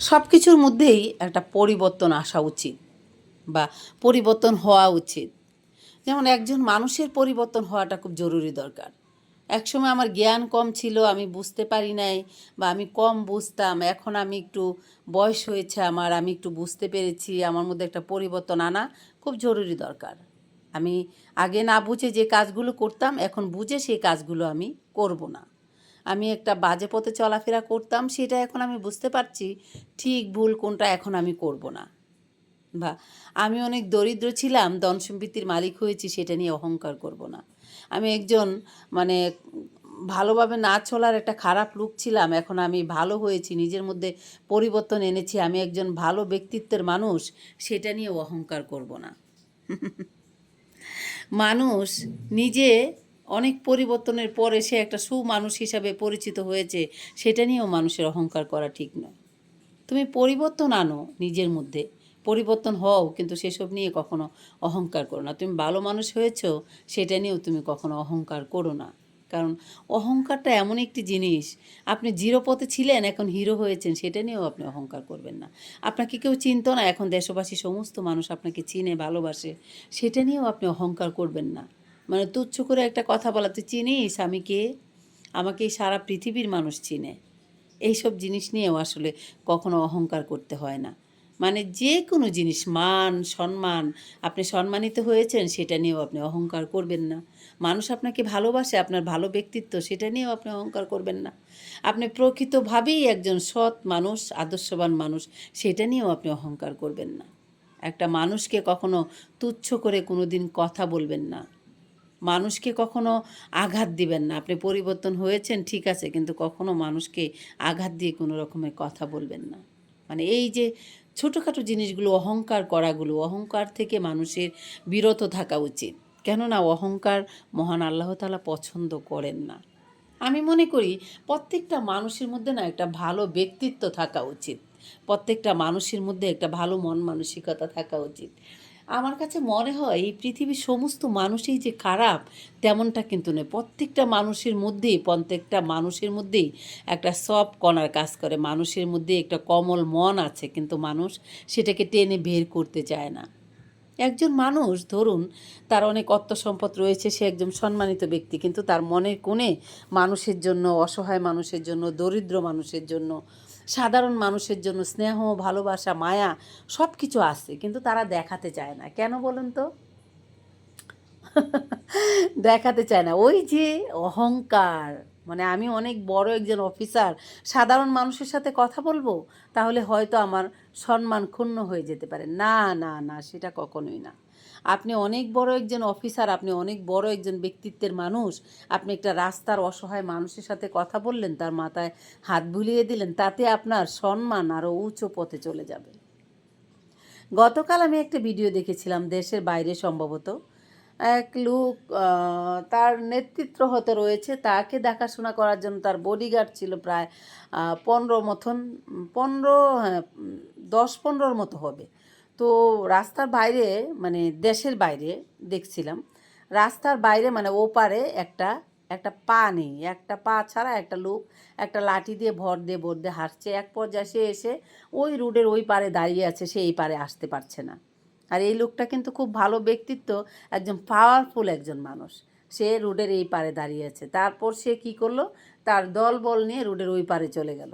সব কিছুর মধ্যেই একটা পরিবর্তন আসা উচিত বা পরিবর্তন হওয়া উচিত। যেমন একজন মানুষের পরিবর্তন হওয়াটা খুব জরুরি দরকার। একসময় আমার জ্ঞান কম ছিল, আমি বুঝতে পারি নাই বা আমি কম বুঝতাম, এখন আমি একটু বয়স হয়েছে আমার, আমি একটু বুঝতে পেরেছি, আমার মধ্যে একটা পরিবর্তন আনা খুব জরুরি দরকার। আমি আগে না বুঝে যে কাজগুলো করতাম, এখন বুঝে সেই কাজগুলো আমি করব না। আমি একটা বাজে পথে চলাফেরা করতাম, সেটা এখন আমি বুঝতে পারছি। ঠিক ভুল কোনটা এখন আমি করব না। বা আমি অনেক দরিদ্র ছিলাম, ধন সম্পত্তির মালিক হয়েছি, সেটা নিয়ে অহংকার করব না। আমি একজন মানে ভালোভাবে না চলার একটা খারাপ লুক ছিলাম, এখন আমি ভালো হয়েছি, নিজের মধ্যে পরিবর্তন এনেছি, আমি একজন ভালো ব্যক্তিত্বের মানুষ, সেটা নিয়ে অহংকার করব না। মানুষ নিজে অনেক পরিবর্তনের পরে সে একটা সুমানুষ হিসাবে পরিচিত হয়েছে, সেটা নিয়েও মানুষের অহংকার করা ঠিক নয়। তুমি পরিবর্তন আনো নিজের মধ্যে। পরিবর্তন হও, কিন্তু সেসব নিয়ে কখনো অহংকার করো না। তুমি ভালো মানুষ হয়েছো, সেটা নিয়েও তুমি কখনো অহংকার করো না। কারণ অহংকারটা এমন একটি জিনিস, আপনি জিরো পথে ছিলেন, এখন হিরো হয়েছেন, সেটা নিয়েও আপনি অহংকার করবেন না। আপনাকে কেউ চিনত না, এখন দেশবাসী, সমস্ত মানুষ আপনাকে চিনে, ভালোবাসে, সেটা নিয়েও আপনি অহংকার করবেন না। মানে তুচ্ছ করে একটা কথা বলা, তুই চিনিস আমি কে? আমাকে সারা পৃথিবীর মানুষ চিনে। এইসব জিনিস নিয়েও আসলে কখনো অহংকার করতে হয় না। মানে যে কোনো জিনিস, মান, সম্মান, আপনি সম্মানিত হয়েছেন, সেটা নিয়েও আপনি অহংকার করবেন না। মানুষ আপনাকে ভালোবাসে, আপনার ভালো ব্যক্তিত্ব, সেটা নিয়েও আপনি অহংকার করবেন না। আপনি প্রকৃতভাবেই একজন সৎ মানুষ, আদর্শবান মানুষ, সেটা নিয়েও আপনি অহংকার করবেন না। একটা মানুষকে কখনো তুচ্ছ করে কোনো দিন কথা বলবেন না। মানুষকে কখনো আঘাত দিবেন না। আপনি পরিবর্তন হয়েছেন, ঠিক আছে, কিন্তু কখনো মানুষকে আঘাত দিয়ে কোনো রকমের কথা বলবেন না। মানে এই যে ছোটোখাটো জিনিসগুলো, অহংকার করাগুলো, অহংকার থেকে মানুষের বিরত থাকা উচিত। কেননা অহংকার মহান আল্লাহ তালা পছন্দ করেন না। আমি মনে করি প্রত্যেকটা মানুষের মধ্যে না একটা ভালো ব্যক্তিত্ব থাকা উচিত। প্রত্যেকটা মানুষের মধ্যে একটা ভালো মন মানসিকতা থাকা উচিত। আমার কাছে মনে হয় এই পৃথিবীর সমস্ত মানুষই যে খারাপ, তেমনটা কিন্তু নয়। প্রত্যেকটা মানুষের মধ্যেই, প্রত্যেকটা মানুষের মধ্যেই একটা সব কণার কাজ করে। মানুষের মধ্যে একটা কোমল মন আছে, কিন্তু মানুষ সেটাকে টেনে বের করতে চায় না। একজন মানুষ, ধরুন, তার অনেক অর্থ সম্পদ রয়েছে, সে একজন সম্মানিত ব্যক্তি, কিন্তু তার মনের কোণে মানুষের জন্য, অসহায় মানুষের জন্য, দরিদ্র মানুষের জন্য সাধারণ মানুষের জন্য স্নেহ, ভালোবাসা, মায়া সব কিছু আছে, কিন্তু তারা দেখাতে চায় না। কেন বলুন তো? দেখাতে চায় না। ওই যে অহংকার মানে আমি অনেক বড় একজন অফিসার, সাধারণ মানুষের সাথে কথা বলব, তাহলে হয়তো আমার সম্মান ক্ষুণ্ণ হয়ে যেতে পারে। না না না, সেটা কখনোই না। আপনি অনেক বড় একজন অফিসার, আপনি অনেক বড় একজন ব্যক্তিত্বের মানুষ, আপনি একটা রাস্তার অসহায় মানুষের সাথে কথা বললেন, তার মাথায় হাত বুলিয়ে দিলেন, তাতে আপনার সম্মান আরও উঁচু পথে চলে যাবে। গতকাল আমি একটা ভিডিও দেখেছিলাম, দেশের বাইরে সম্ভবত। এক লোক তার নেতৃত্ব হতে রয়েছে, তাকে দেখাশোনা করার জন্য তার বডিগার্ড ছিল প্রায় পনেরো মতন, পনেরো হ্যাঁ দশ পনেরোর মতো হবে। তো রাস্তার বাইরে মানে দেশের বাইরে দেখছিলাম, রাস্তার বাইরে মানে ওপারে একটা একটা পা নেই। একটা পা ছাড়া একটা লোক একটা লাঠি দিয়ে ভর দিয়ে ভর দিয়ে হাঁটছে। এক পর্যায়ে সে এসে ওই রোডের ওই পারে দাঁড়িয়ে আছে, সে এই পারে আসতে পারছে না। আর এই লোকটা কিন্তু খুব ভালো ব্যক্তিত্ব, একজন পাওয়ারফুল একজন মানুষ। সে রোডের এই পারে দাঁড়িয়ে আছে। তারপর সে কি করল? তার দল বল নিয়ে রোডের ওই পারে চলে গেল।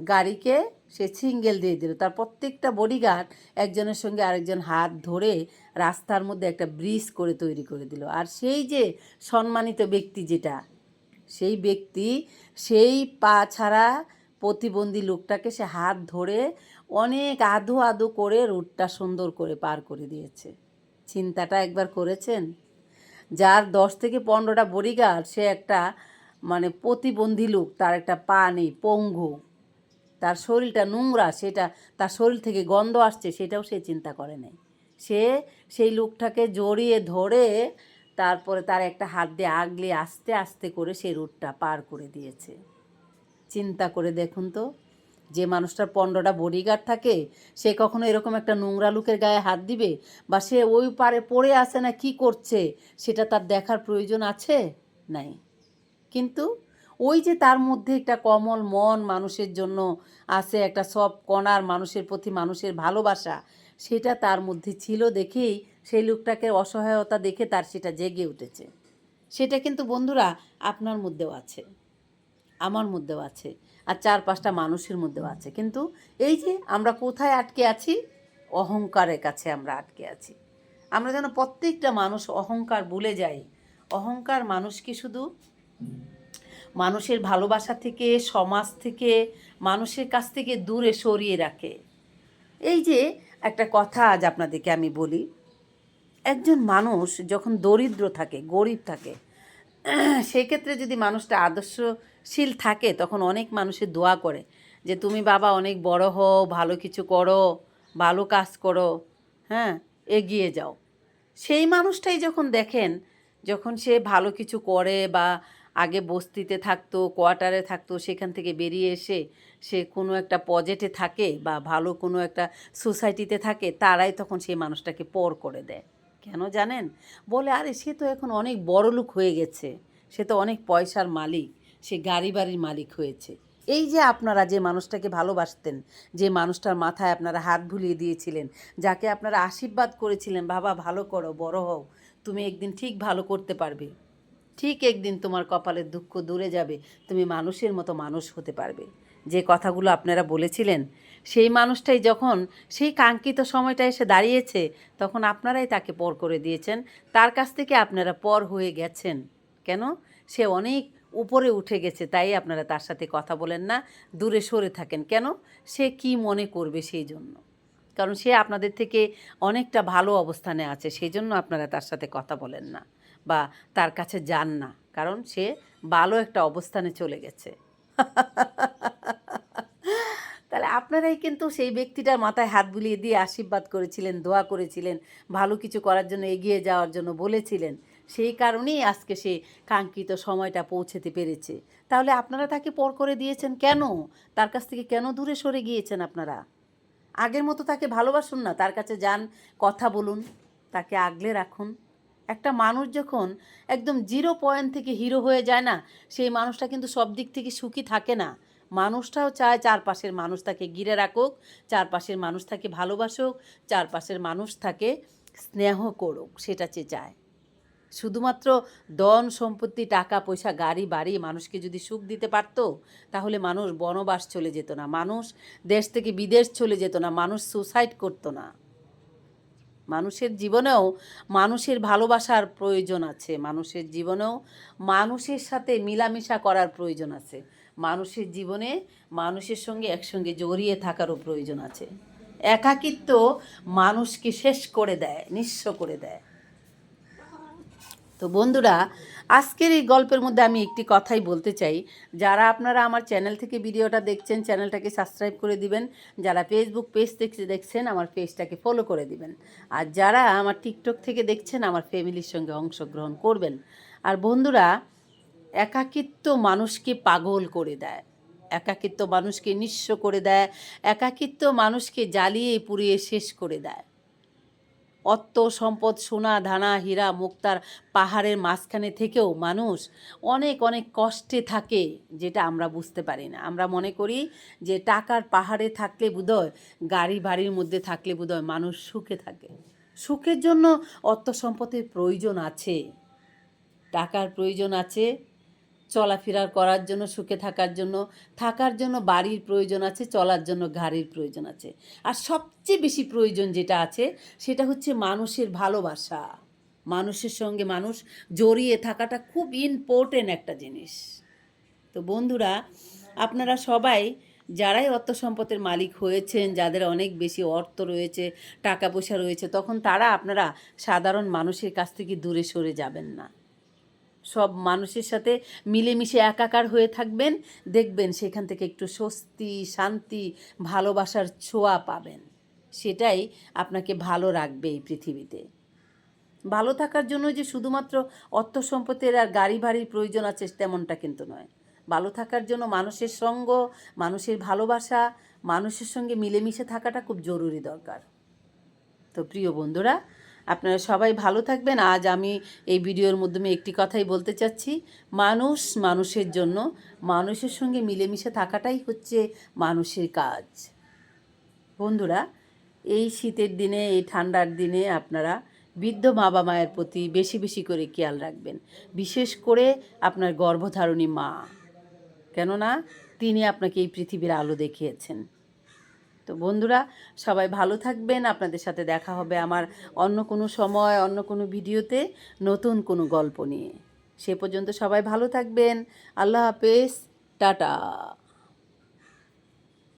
গাড়িকে সে সিঙ্গেল দিয়ে দিল। তার প্রত্যেকটা বডিগার্ড একজনের সঙ্গে আরেকজন হাত ধরে রাস্তার মধ্যে একটা ব্রিজ করে তৈরি করে দিল। আর সেই যে সম্মানিত ব্যক্তি যেটা, সেই ব্যক্তি, সেই পা ছাড়া প্রতিবন্ধী লোকটাকে সে হাত ধরে অনেক আধো আধো করে রুটটা সুন্দর করে পার করে দিয়েছে। চিন্তাটা একবার করেছেন? যার দশ থেকে পনেরোটা বডিগার্ড সে একটা মানে প্রতিবন্ধী লোক, তার একটা পা নেই, পঙ্গু। তার শরীরটা নোংরা, সেটা তার শরীর থেকে গন্ধ আসছে, সেটাও সে চিন্তা করে নাই। সে সেই লোকটাকে জড়িয়ে ধরে তারপরে তার একটা হাত দিয়ে আগলে আস্তে আস্তে করে সেই রুটটা পার করে দিয়েছে। চিন্তা করে দেখুন তো, যে মানুষটার পনেরোটা বডিগার্ড থাকে, সে কখনো এরকম একটা নোংরা লোকের গায়ে হাত দিবে? বা সে ওই পারে পড়ে আছে না কি করছে? সেটা তার দেখার প্রয়োজন আছে? নাই। কিন্তু ওই যে তার মধ্যে একটা কমল মন মানুষের জন্য আছে, একটা সব কণার মানুষের প্রতি মানুষের ভালোবাসা, সেটা তার মধ্যে ছিল দেখেই সেই লোকটাকে অসহায়তা দেখে তার সেটা জেগে উঠেছে। সেটা কিন্তু বন্ধুরা আপনার মধ্যেও আছে, আমার মধ্যেও আছে, আর চার পাঁচটা মানুষের মধ্যেও আছে। কিন্তু এই যে আমরা কোথায় আটকে আছি? অহংকারের কাছে আমরা আটকে আছি। আমরা যেন প্রত্যেকটা মানুষ অহংকার ভুলে যাই। অহংকার মানুষকে শুধু মানুষের ভালোবাসা থেকে, সমাজ থেকে, মানুষের কাছ থেকে দূরে সরিয়ে রাখে। এই যে একটা কথা আজ আপনাদেরকে আমি বলি, একজন মানুষ যখন দরিদ্র থাকে, গরিব থাকে সেক্ষেত্রে যদি মানুষটা আদর্শশীল থাকে, তখন অনেক মানুষের দোয়া করে যে, তুমি বাবা অনেক বড় হও, ভালো কিছু করো, ভালো কাজ করো হ্যাঁ এগিয়ে যাও। সেই মানুষটাই যখন দেখেন, যখন সে ভালো কিছু করে বা আগে বস্তিতে থাকতো, কোয়ার্টারে থাকতো, সেখান থেকে বেরিয়ে এসে সে কোনো একটা পজেটে থাকে বা ভালো কোনো একটা সোসাইটিতে থাকে, তারাই তখন সেই মানুষটাকে পর করে দেয়। কেন জানেন? বলে, আরে, সে তো এখন অনেক বড় লোক হয়ে গেছে। সে তো অনেক পয়সার মালিক। সে গাড়ি বাড়ির মালিক হয়েছে। এই যে আপনারা যে মানুষটাকে ভালোবাসতেন, যে মানুষটার মাথায় আপনারা হাত ভুলিয়ে দিয়েছিলেন, যাকে আপনারা আশীর্বাদ করেছিলেন, বাবা, ভালো করো, বড় হও। তুমি একদিন ঠিক ভালো করতে পারবে। ঠিক একদিন তোমার কপালের দুঃখ দূরে যাবে, তুমি মানুষের মতো মানুষ হতে পারবে। যে কথাগুলো আপনারা বলেছিলেন, সেই মানুষটাই যখন সেই কাঙ্ক্ষিত সময়টা এসে দাঁড়িয়েছে, তখন আপনারাই তাকে পর করে দিয়েছেন। তার কাছ থেকে আপনারা পর হয়ে গেছেন। কেন? সে অনেক উপরে উঠে গেছে, তাই আপনারা তার সাথে কথা বলেন না, দূরে সরে থাকেন। কেন? সে কি মনে করবে সেই জন্য। কারণ সে আপনাদের থেকে অনেকটা ভালো অবস্থানে আছে, সেই জন্য আপনারা তার সাথে কথা বলেন না। বা তার কাছে যান না, কারণ সে ভালো একটা অবস্থানে চলে গেছে। তাহলে আপনারাই কিন্তু সেই ব্যক্তিটার মাথায় হাত বুলিয়ে দিয়ে আশীর্বাদ করেছিলেন, দোয়া করেছিলেন, ভালো কিছু করার জন্য এগিয়ে যাওয়ার জন্য বলেছিলেন। সেই কারণেই আজকে সে কাঙ্ক্ষিত সময়টা পৌঁছেতে পেরেছে। তাহলে আপনারা তাকে পর করে দিয়েছেন কেন? তার কাছ থেকে কেন দূরে সরে গিয়েছেন আপনারা? আগের মতো তাকে ভালোবাসুন না, তার কাছে যান, কথা বলুন, তাকে আগলে রাখুন। একটা মানুষ যখন একদম জিরো পয়েন্ট থেকে হিরো হয়ে যায় না, সেই মানুষটা কিন্তু সব দিক থেকে সুখী থাকে না। মানুষটাও চায় চারপাশের মানুষ তাকে ঘিরে রাখুক, চারপাশের মানুষ তাকে ভালোবাসুক, চারপাশের মানুষ তাকে স্নেহ করুক, সেটা সে চায়। শুধুমাত্র ধন, সম্পত্তি, টাকা, পয়সা, গাড়ি, বাড়ি মানুষকে যদি সুখ দিতে পারতো, তাহলে মানুষ বনবাস চলে যেত না। মানুষ দেশ থেকে বিদেশ চলে যেত না। মানুষ সুসাইড করতো না। মানুষের জীবনেও মানুষের ভালোবাসার প্রয়োজন আছে। মানুষের জীবনেও মানুষের সাথে মিলামেশা করার প্রয়োজন আছে। মানুষের জীবনে মানুষের সঙ্গে একসঙ্গে জড়িয়ে থাকারও প্রয়োজন আছে। একাকিত্ব মানুষকে শেষ করে দেয়, নিঃস্ব করে দেয়। তো বন্ধুরা, আজকের এই গল্পের মধ্যে আমি একটি কথাই বলতে চাই। যারা আপনারা আমার চ্যানেল থেকে ভিডিওটা দেখছেন, চ্যানেলটাকে সাবস্ক্রাইব করে দিবেন। যারা ফেসবুক পেজ থেকে দেখছেন, আমার পেজটাকে ফলো করে দিবেন। আর যারা আমার টিকটক থেকে দেখছেন, আমার ফ্যামিলির সঙ্গে অংশগ্রহণ করবেন। আর বন্ধুরা, একাকিত্ব মানুষকে পাগল করে দেয়। একাকিত্ব মানুষকে নিঃস্ব করে দেয়। একাকিত্ব মানুষকে জ্বালিয়ে পুড়িয়ে শেষ করে দেয়। অত্ত সম্পদ, সোনা ধানা হীরা মুক্তার পাহাড়ের মাঝখানে থেকেও মানুষ অনেক অনেক কষ্টে থাকে যেটা আমরা বুঝতে পারি না। আমরা মনে করি যে টাকার পাহাড়ে থাকলে বোধহয়, গাড়ি বাড়ির মধ্যে থাকলে বোধহয় মানুষ সুখে থাকে। সুখের জন্য অর্থ সম্পদের প্রয়োজন আছে। টাকার প্রয়োজন আছে চলাফেরা করার জন্য, সুখে থাকার জন্য থাকার জন্য বাড়ির প্রয়োজন আছে, চলার জন্য গাড়ির প্রয়োজন আছে। আর সবচেয়ে বেশি প্রয়োজন যেটা আছে, সেটা হচ্ছে মানুষের ভালোবাসা। মানুষের সঙ্গে মানুষ জড়িয়ে থাকাটা খুব ইম্পর্টেন্ট একটা জিনিস। তো বন্ধুরা, আপনারা সবাই যারাই অর্থ সম্পদের মালিক হয়েছেন, যাদের অনেক বেশি অর্থ রয়েছে, টাকা পয়সা রয়েছে, তখন তারা আপনারা সাধারণ মানুষের কাছ থেকে দূরে সরে যাবেন না। সব মানুষের সাথে মিলেমিশে একাকার হয়ে থাকবেন। দেখবেন সেখান থেকে একটু স্বস্তি, শান্তি, ভালোবাসার ছোঁয়া পাবেন। সেটাই আপনাকে ভালো রাখবে এই পৃথিবীতে। ভালো থাকার জন্য যে শুধুমাত্র অর্থ সম্পত্তির আর গাড়ি বাড়ির প্রয়োজন আছে তেমনটা কিন্তু নয়। ভালো থাকার জন্য মানুষের সঙ্গ, মানুষের ভালোবাসা, মানুষের সঙ্গে মিলেমিশে থাকাটা খুব জরুরি দরকার। তো প্রিয় বন্ধুরা আপনারা সবাই ভালো থাকবেন। আজ আমি এই ভিডিওর মাধ্যমে একটি কথাই বলতে চাচ্ছি। মানুষ মানুষের জন্য, মানুষের সঙ্গে মিলেমিশে থাকাটাই হচ্ছে মানুষের কাজ। বন্ধুরা, এই শীতের দিনে, এই ঠান্ডার দিনে আপনারা বৃদ্ধ বাবা মায়ের প্রতি বেশি বেশি করে খেয়াল রাখবেন। বিশেষ করে আপনার গর্ভধারণী মা। কেননা, তিনি আপনাকে এই পৃথিবীর আলো দেখিয়েছেন। তো বন্ধুরা, সবাই ভালো থাকবেন। আপনাদের সাথে দেখা হবে আমার অন্য কোনো সময়, অন্য কোনো ভিডিওতে নতুন কোনো গল্প নিয়ে। সে পর্যন্ত সবাই ভালো থাকবেন। আল্লাহ হাফেজ। টাটা।